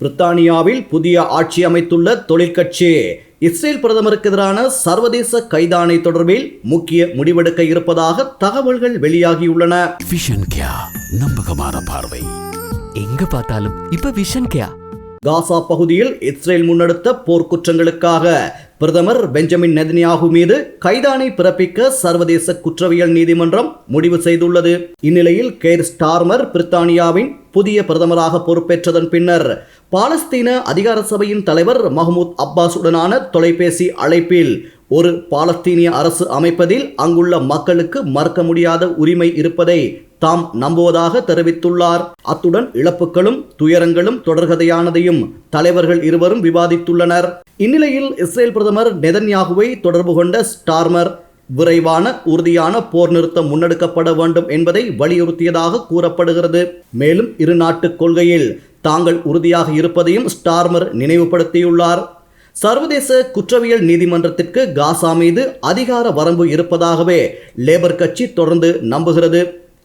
பிரித்தானியாவில் புதிய ஆட்சி அமைத்துள்ள தொழிற்கட்சி இஸ்ரேல் பிரதமருக்கு எதிரான சர்வதேச கைதானை தொடர்பில் முக்கிய முடிவெடுக்க இருப்பதாக தகவல்கள் வெளியாகியுள்ளன. நம்பகமான பார்வை எங்க பார்த்தாலும் இப்ப விஷன் கேயா காசா பகுதியில் இஸ்ரேல் முன்னெடுத்த போர்க்குற்றங்களுக்காக பிரதமர் பெஞ்சமின் நெதன்யாகு மீது கைதானை பிறப்பிக்க சர்வதேச குற்றவியல் நீதிமன்றம் முடிவு செய்துள்ளது. இந்நிலையில் கேர் ஸ்டார்மர் பிரித்தானியாவின் புதிய பிரதமராக பொறுப்பேற்றதன் பின்னர் பாலஸ்தீன அதிகார சபையின் தலைவர் மஹமூத் அப்பாஸுடனான தொலைபேசி அழைப்பில் ஒரு பாலஸ்தீனிய அரசு அமைப்பதில் அங்குள்ள மக்களுக்கு மறக்க முடியாத உரிமை இருப்பதை தாம் நம்புவதாக தெரிவித்துள்ளார். அத்துடன் இழப்புகளும் துயரங்களும் தொடர்கதையானதையும் தலைவர்கள் இருவரும் விவாதித்துள்ளனர். இந்நிலையில் இஸ்ரேல் பிரதமர் நெதன்யாகுவை தொடர்பு கொண்ட ஸ்டார்மர் விரைவான உறுதியான போர் நிறுத்தம் முன்னெடுக்கப்பட வேண்டும் என்பதை வலியுறுத்தியதாக கூறப்படுகிறது. மேலும் இரு நாட்டு கொள்கையில் தாங்கள் உறுதியாக இருப்பதையும் ஸ்டார்மர் நினைவுபடுத்தியுள்ளார். சர்வதேச குற்றவியல் நீதிமன்றத்திற்கு காசா மீது அதிகார வரம்பு இருப்பதாகவே லேபர் கட்சி தொடர்ந்து நம்புகிறது.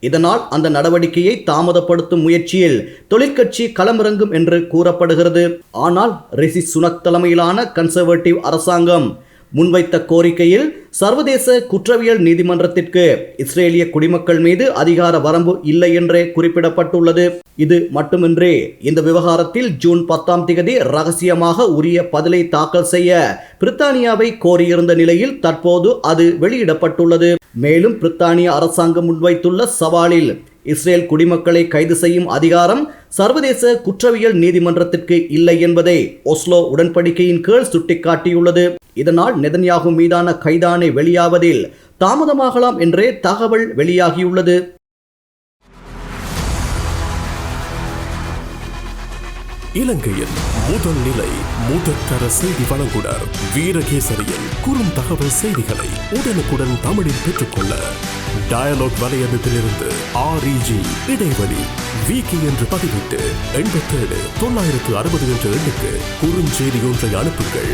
இதனால் அந்த நடவடிக்கையை தாமதப்படுத்தும் முயற்சியில் தொழிற்கட்சி களமிறங்கும் என்று கூறப்படுகிறது. ஆனால் ரிஷி சுனக் தலைமையிலான கன்சர்வேட்டிவ் அரசாங்கம் முன்வைத்த கோரிக்கையில் சர்வதேச குற்றவியல் நீதிமன்றத்திற்கு இஸ்ரேலிய குடிமக்கள் மீது அதிகார வரம்பு இல்லை என்றே குறிப்பிடப்பட்டுள்ளது. இது மட்டுமின்றி இந்த விவகாரத்தில் ஜூன் பத்தாம் தேதி ரகசியமாக உரிய பதிலை தாக்கல் செய்ய பிரித்தானியாவை கோரியிருந்த நிலையில் தற்போது அது வெளியிடப்பட்டுள்ளது. மேலும் பிரித்தானிய அரசாங்கம் முன்வைத்துள்ள சவாலில் இஸ்ரேல் குடிமக்களை கைது செய்யும் அதிகாரம் சர்வதேச குற்றவியல் நீதிமன்றத்திற்கு இல்லை என்பதை ஒஸ்லோ உடன்படிக்கையின் கீழ் சுட்டிக்காட்டியுள்ளது. இதனால் நெதன்யாகு மீதான கைதானை வெளியாவதில் தாமதமாகலாம் என்றே தகவல் வெளியாகியுள்ளது. இலங்கையில் முதல் நிலை முதற்கர செய்தி வழங்குனர் வீரகேசரியின் குறும் தகவல் செய்திகளை உடனுக்குடன் தமிழில் பெற்றுக்கொள்ள டயலாக் வலையமைப்பிலிருந்து ஆர்இஜி இடைவெளி விகி என்று பதிவிட்டு எண்பத்தேழு தொள்ளாயிரத்து அறுபது என்ற எண்ணுக்கு குறுஞ்செய்தி ஒன்றை அனுப்புங்கள்.